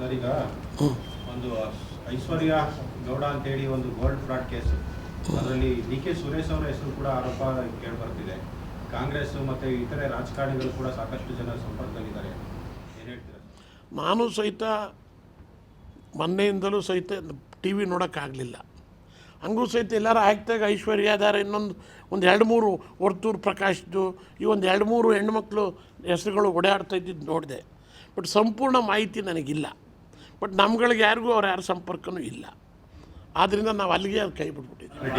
Sir ಈಗ ಒಂದು ಐಶ್ವರ್ಯ ಗೌಡ ಅಂತೇಳಿ ಒಂದು ಗೋಲ್ಡ್ ಫ್ರಾಡ್ ಕೇಸ್. ಅದರಲ್ಲಿ ಡಿ ಕೆ ಸುರೇಶ್ ಅವರ ಹೆಸರು ಕೂಡ ಆರೋಪ ಕೇಳಿ ಬರ್ತಿದೆ. ಕಾಂಗ್ರೆಸ್ ಮತ್ತೆ ಇತರೆ ರಾಜಕಾರಣಿಗಳು ಕೂಡ ಸಾಕಷ್ಟು ಜನ ಸಂಪರ್ಕದಲ್ಲಿದ್ದಾರೆ. ಏನು ಹೇಳ್ತೀರಾ? ನಾನು ಸಹಿತ ಮೊನ್ನೆಯಿಂದಲೂ ಸಹಿತ ಟಿ ವಿ ನೋಡೋಕ್ಕಾಗಲಿಲ್ಲ. ಹಂಗೂ ಸಹಿತ ಎಲ್ಲರೂ ಆಯ್ತಾಗ ಐಶ್ವರ್ಯ ಅದಾರ ಇನ್ನೊಂದು ಒಂದು ಎರಡು ಮೂರು ವರ್ತೂರು ಪ್ರಕಾಶ್ದು ಈ ಒಂದು ಎರಡು ಮೂರು ಹೆಣ್ಮಕ್ಳು ಹೆಸರುಗಳು ಓಡಾಡ್ತಾ ಇದ್ದಿದ್ದು ನೋಡಿದೆ. ಬಟ್ ಸಂಪೂರ್ಣ ಮಾಹಿತಿ ನನಗಿಲ್ಲ. ಬಟ್ ನಮ್ಗಳಿಗೆ ಯಾರಿಗೂ ಅವ್ರು ಯಾರ ಸಂಪರ್ಕನೂ ಇಲ್ಲ. ಆದ್ದರಿಂದ ನಾವು ಅಲ್ಲಿಗೆ ಅದು ಕೈ ಬಿಟ್ಬಿಟ್ಟಿದ್ದೀವಿ.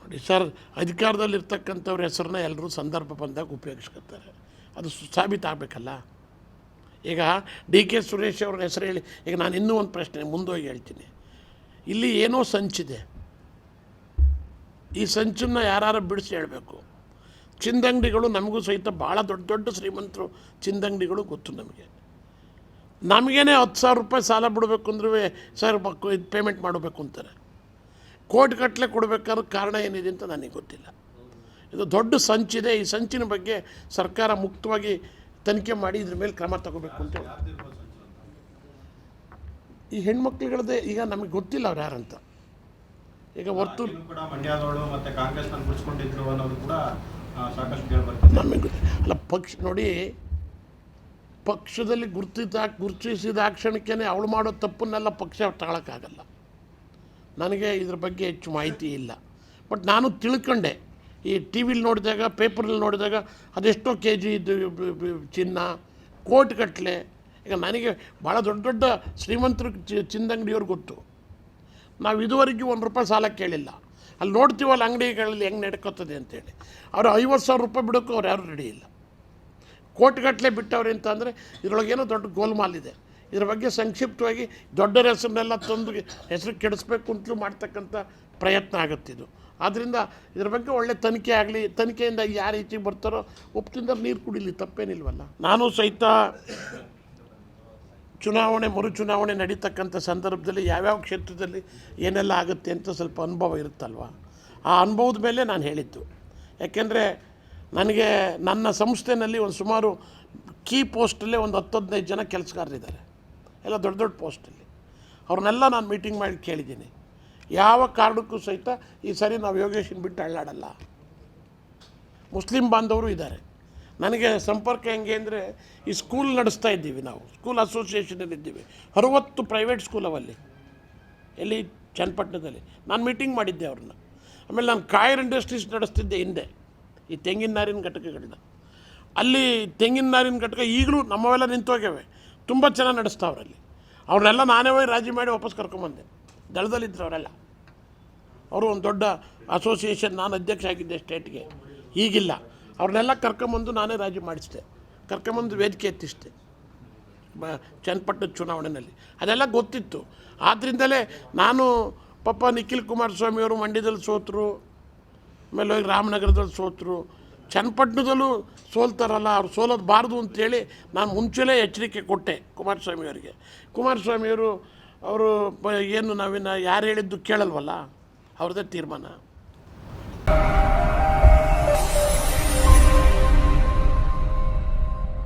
ನೋಡಿ ಸರ್ ಅಧಿಕಾರದಲ್ಲಿರ್ತಕ್ಕಂಥವ್ರ ಹೆಸರನ್ನ ಎಲ್ಲರೂ ಸಂದರ್ಭ ಬಂದಾಗ ಉಪಯೋಗಿಸ್ಕೊತಾರೆ. ಅದು ಸು- ಸಾಬೀತಾಗಬೇಕಲ್ಲ ಈಗ ಡಿ ಕೆ ಸುರೇಶ್ ಅವ್ರ ಹೆಸರು ಹೇಳಿ ಈಗ ನಾನು ಇನ್ನೂ ಒಂದು ಪ್ರಶ್ನೆ ಮುಂದೋಗಿ ಹೇಳ್ತೀನಿ. ಇಲ್ಲಿ ಏನೋ ಸಂಚಿದೆ. ಈ ಸಂಚನ್ನು ಯಾರು ಬಿಡಿಸಿ ಹೇಳಬೇಕು. ಚಿಂದಂಗಡಿಗಳು ನಮಗೂ ಸಹಿತ ಭಾಳ ದೊಡ್ಡ ದೊಡ್ಡ ಶ್ರೀಮಂತರು ಚಿಂದಂಗಡಿಗಳು ಗೊತ್ತು ನಮಗೆ. ನಮಗೇನೆ ಹತ್ತು ಸಾವಿರ ರೂಪಾಯಿ ಸಾಲ ಬಿಡಬೇಕು ಅಂದ್ರೂ ಸರ್ ಬಕ್ಕು ಇದು ಪೇಮೆಂಟ್ ಮಾಡಬೇಕು ಅಂತಾರೆ. ಕೋಟಿ ಗಟ್ಟಲೆ ಕೊಡಬೇಕಾದ್ರೆ ಕಾರಣ ಏನಿದೆ ಅಂತ ನನಗೆ ಗೊತ್ತಿಲ್ಲ. ಇದು ದೊಡ್ಡ ಸಂಚಿದೆ. ಈ ಸಂಚಿನ ಬಗ್ಗೆ ಸರ್ಕಾರ ಮುಕ್ತವಾಗಿ ತನಿಖೆ ಮಾಡಿ ಇದ್ರ ಮೇಲೆ ಕ್ರಮ ತಗೋಬೇಕು ಅಂತ ಈ ಹೆಣ್ಮಕ್ಳುಗಳದ್ದೇ ಈಗ ನಮಗೆ ಗೊತ್ತಿಲ್ಲ ಅವ್ರು ಯಾರಂತ ಈಗ ಹೊರ್ತು ಅನ್ನೋದು ಕೂಡ ನಮಗೆ ಅಲ್ಲ, ಪಕ್ಷ ನೋಡಿ, ಪಕ್ಷದಲ್ಲಿ ಗುರುತಿದ, ಗುರುತಿಸಿದ ಆ ಕ್ಷಣಕ್ಕೇ ಅವಳು ಮಾಡೋ ತಪ್ಪನ್ನೆಲ್ಲ ಪಕ್ಷ ತಗೊಳಕ್ಕಾಗಲ್ಲ. ನನಗೆ ಇದ್ರ ಬಗ್ಗೆ ಹೆಚ್ಚು ಮಾಹಿತಿ ಇಲ್ಲ. ಬಟ್ ನಾನು ತಿಳ್ಕೊಂಡೆ. ಈ ಟಿ ವಿಲಿ ನೋಡಿದಾಗ ಪೇಪರಲ್ಲಿ ನೋಡಿದಾಗ ಅದೆಷ್ಟೋ ಕೆ ಜಿ ಇದು ಚಿನ್ನ, ಕೋಟ್ ಕೋಟಿಗಟ್ಟಲೆ ಈಗ ನನಗೆ ಭಾಳ ದೊಡ್ಡ ದೊಡ್ಡ ಶ್ರೀಮಂತರು ಚಿನ್ನದಂಗಡಿಯವ್ರಿಗೆ ಚಿನ್ನದಂಗಡಿಯವ್ರು ಗೊತ್ತು. ನಾವು ಇದುವರೆಗೂ ಒಂದು ರೂಪಾಯಿ ಸಾಲ ಕೇಳಿಲ್ಲ. ಅಲ್ಲಿ ನೋಡ್ತೀವಲ್ಲ ಅಂಗಡಿಗಳಲ್ಲಿ ಹೆಂಗೆ ನಡ್ಕೋತದೆ ಅಂತೇಳಿ. ಅವರು ಐವತ್ತು ಸಾವಿರ ರೂಪಾಯಿ ಬಿಡೋಕ್ಕೂ ಅವ್ರು ಯಾರೂ ರೆಡಿ ಇಲ್ಲ. ಕೋಟಿಗಟ್ಟಲೆ ಬಿಟ್ಟವ್ರೆ ಅಂತ ಅಂದರೆ ಇದರೊಳಗೇನೋ ದೊಡ್ಡ ಗೋಲ್ಮಾಲ್ ಇದೆ. ಇದ್ರ ಬಗ್ಗೆ ಸಂಕ್ಷಿಪ್ತವಾಗಿ ದೊಡ್ಡರ ಹೆಸರನ್ನೆಲ್ಲ ತಂದು ಹೆಸರು ಕೆಡಿಸ್ಬೇಕು ಅಂತಲೂ ಮಾಡ್ತಕ್ಕಂಥ ಪ್ರಯತ್ನ ಆಗುತ್ತಿದ್ದು ಆದ್ದರಿಂದ ಇದ್ರ ಬಗ್ಗೆ ಒಳ್ಳೆ ತನಿಖೆ ಆಗಲಿ, ತನಿಖೆಯಿಂದ ಯಾರು ಈಚೆಗೆ ಬರ್ತಾರೋ ಉಪ್ಪಿಂದ ನೀರು ಕುಡಿಲಿ, ತಪ್ಪೇನಿಲ್ವಲ್ಲ. ನಾನು ಸಹಿತ ಚುನಾವಣೆ ಮರುಚುನಾವಣೆ ನಡೀತಕ್ಕಂಥ ಸಂದರ್ಭದಲ್ಲಿ ಯಾವ್ಯಾವ ಕ್ಷೇತ್ರದಲ್ಲಿ ಏನೆಲ್ಲ ಆಗುತ್ತೆ ಅಂತ ಸ್ವಲ್ಪ ಅನುಭವ ಇರುತ್ತಲ್ವ? ಆ ಅನುಭವದ ಮೇಲೆ ನಾನು ಹೇಳಿದ್ದು. ಯಾಕೆಂದರೆ ನನಗೆ, ನನ್ನ ಸಂಸ್ಥೆನಲ್ಲಿ ಒಂದು ಸುಮಾರು ಕೀ ಪೋಸ್ಟಲ್ಲೇ ಒಂದು ಹತ್ತು ಹದಿನೈದು ಜನ ಕೆಲಸಗಾರರಿದ್ದಾರೆ ಎಲ್ಲ ದೊಡ್ಡ ದೊಡ್ಡ ಪೋಸ್ಟಲ್ಲಿ. ಅವ್ರನ್ನೆಲ್ಲ ನಾನು ಮೀಟಿಂಗ್ ಮಾಡಿ ಕೇಳಿದ್ದೀನಿ. ಯಾವ ಕಾರಣಕ್ಕೂ ಸಹಿತ ಈ ಸರಿ ನಾವು ಯೋಗೇಶನ್ ಬಿಟ್ಟು ಅಳ್ಳಾಡಲ್ಲ. ಮುಸ್ಲಿಂ ಬಾಂಧವರು ಇದ್ದಾರೆ. ನನಗೆ ಸಂಪರ್ಕ ಹೆಂಗೆ ಅಂದರೆ ಈ ಸ್ಕೂಲ್ ನಡೆಸ್ತಾ ಇದ್ದೀವಿ ನಾವು. ಸ್ಕೂಲ್ ಅಸೋಸಿಯೇಷನಲ್ಲಿ ಇದ್ದೀವಿ. ಅರುವತ್ತು ಪ್ರೈವೇಟ್ ಸ್ಕೂಲ್ ಅವಲ್ಲಿ ಎಲ್ಲಿ? ಚನ್ನಪಟ್ಟಣದಲ್ಲಿ. ನಾನು ಮೀಟಿಂಗ್ ಮಾಡಿದ್ದೆ ಅವ್ರನ್ನ. ಆಮೇಲೆ ನಾನು ಕಾಯರ್ ಇಂಡಸ್ಟ್ರೀಸ್ ನಡೆಸ್ತಿದ್ದೆ ಹಿಂದೆ. ಈ ತೆಂಗಿನ ನಾರಿನ ಘಟಕಗಳನ್ನ ಅಲ್ಲಿ ತೆಂಗಿನ ನಾರಿನ ಘಟಕ ಈಗಲೂ ನಮ್ಮವೆಲ್ಲ ನಿಂತೋಗ್ಯವೆ. ತುಂಬ ಚೆನ್ನಾಗಿ ನಡೆಸ್ತಾವ್ರಲ್ಲಿ ಅವ್ರನ್ನೆಲ್ಲ ನಾನೇ ಹೋಗಿ ರಾಜಿ ಮಾಡಿ ವಾಪಸ್ ಕರ್ಕೊಂಬಂದೆ. ದಳದಲ್ಲಿದ್ದರು ಅವರೆಲ್ಲ. ಅವರು ಒಂದು ದೊಡ್ಡ ಅಸೋಸಿಯೇಷನ್ ನಾನು ಅಧ್ಯಕ್ಷ ಆಗಿದ್ದೆ ಸ್ಟೇಟ್ಗೆ ಈಗಿಲ್ಲ. ಅವ್ರನ್ನೆಲ್ಲ ಕರ್ಕೊಂಬಂದು ನಾನೇ ರಾಜಿ ಮಾಡಿಸಿದೆ. ಕರ್ಕೊಂಬಂದು ವೇದಿಕೆ ಎತ್ತಿಸಿದೆ. ಬ ಚನ್ನಪಟ್ಟಣದ ಚುನಾವಣೆಯಲ್ಲಿ ಅದೆಲ್ಲ ಗೊತ್ತಿತ್ತು. ಆದ್ದರಿಂದಲೇ ನಾನು ಪಾಪ ನಿಖಿಲ್ ಕುಮಾರಸ್ವಾಮಿ ಅವರು ಮಂಡ್ಯದಲ್ಲಿ ಸೋತರು, ಆಮೇಲೆ ಹೋಗಿ ರಾಮನಗರದಲ್ಲಿ ಸೋತರು. ಚನ್ನಪಟ್ಟಣದಲ್ಲೂ ಸೋಲ್ತಾರಲ್ಲ, ಅವ್ರು ಸೋಲೋದು ಅಂತೇಳಿ ನಾನು ಮುಂಚೆಲೇ ಎಚ್ಚರಿಕೆ ಕೊಟ್ಟೆ ಕುಮಾರಸ್ವಾಮಿಯವರಿಗೆ ಕುಮಾರಸ್ವಾಮಿಯವರು ಅವರು ಏನು ನಾವಿನ್ನು ಯಾರು ಹೇಳಿದ್ದು ಕೇಳಲ್ವಲ್ಲ? ಅವ್ರದ್ದೇ ತೀರ್ಮಾನ.